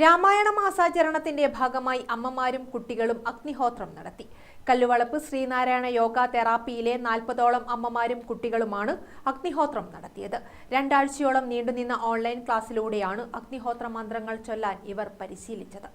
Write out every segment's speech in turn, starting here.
രാമായണ മാസാചരണത്തിന്റെ ഭാഗമായി അമ്മമാരും കുട്ടികളും അഗ്നിഹോത്രം നടത്തി. കല്ലുവളപ്പ് ശ്രീനാരായണ യോഗ തെറാപ്പിയിലെ നാൽപ്പതോളം അമ്മമാരും കുട്ടികളുമാണ് അഗ്നിഹോത്രം നടത്തിയത്. രണ്ടാഴ്ചയോളം നീണ്ടുനിന്ന ഓൺലൈൻ ക്ലാസ്സിലൂടെയാണ് അഗ്നിഹോത്ര മന്ത്രങ്ങൾ ചൊല്ലാൻ ഇവർ പരിശീലിച്ചത്.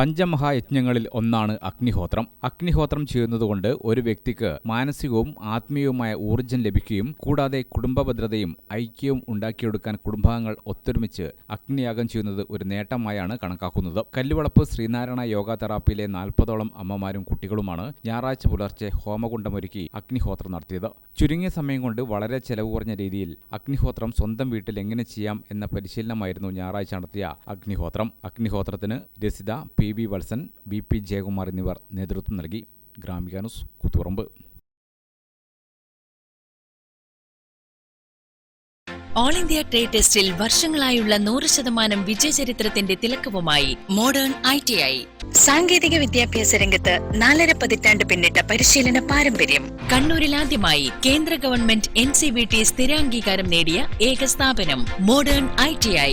പഞ്ചമഹായജ്ഞങ്ങളിൽ ഒന്നാണ് അഗ്നിഹോത്രം. അഗ്നിഹോത്രം ചെയ്യുന്നതുകൊണ്ട് ഒരു വ്യക്തിക്ക് മാനസികവും ആത്മീയവുമായ ഊർജം ലഭിക്കുകയും കൂടാതെ കുടുംബഭദ്രതയും ഐക്യവും ഉണ്ടാക്കിയെടുക്കാൻ കുടുംബാംഗങ്ങൾ ഒത്തൊരുമിച്ച് അഗ്നിയാഗം ചെയ്യുന്നത് ഒരു നേട്ടമായാണ് കണക്കാക്കുന്നത്. കല്ലുവളപ്പ് ശ്രീനാരായണ യോഗ തെറാപ്പിയിലെ നാൽപ്പതോളം അമ്മമാരും കുട്ടികളുമാണ് ഞായറാഴ്ച പുലർച്ചെ ഹോമകുണ്ടമൊരുക്കി അഗ്നിഹോത്രം നടത്തിയത്. ചുരുങ്ങിയ സമയം കൊണ്ട് വളരെ ചെലവ് കുറഞ്ഞ രീതിയിൽ അഗ്നിഹോത്രം സ്വന്തം വീട്ടിൽ എങ്ങനെ ചെയ്യാം എന്ന പരിശീലനമായിരുന്നു ഞായറാഴ്ച നടത്തിയ അഗ്നിഹോത്രം. അഗ്നിഹോത്രത്തിന് Rasitha P. V Valsan V P Jayakumar എന്നിവർ നേതൃത്വം നൽകി. Gramika news Koothuparamba. All India trade ടെസ്റ്റിൽ വർഷങ്ങളായുള്ള നൂറ് ശതമാനം വിജയചരിത്രത്തിന്റെ തിലക്കവുമായി മോഡേൺ ഐ ടി ഐ. സാങ്കേതിക വിദ്യാഭ്യാസ രംഗത്ത് നാലര പതിറ്റാണ്ട് പിന്നിട്ട പരിശീലന പാരമ്പര്യം. കണ്ണൂരിൽ ആദ്യമായി കേന്ദ്ര government N C B T സ്ഥിരാംഗീകാരം നേടിയ ഏക സ്ഥാപനം മോഡേൺ ഐ ടി ഐ.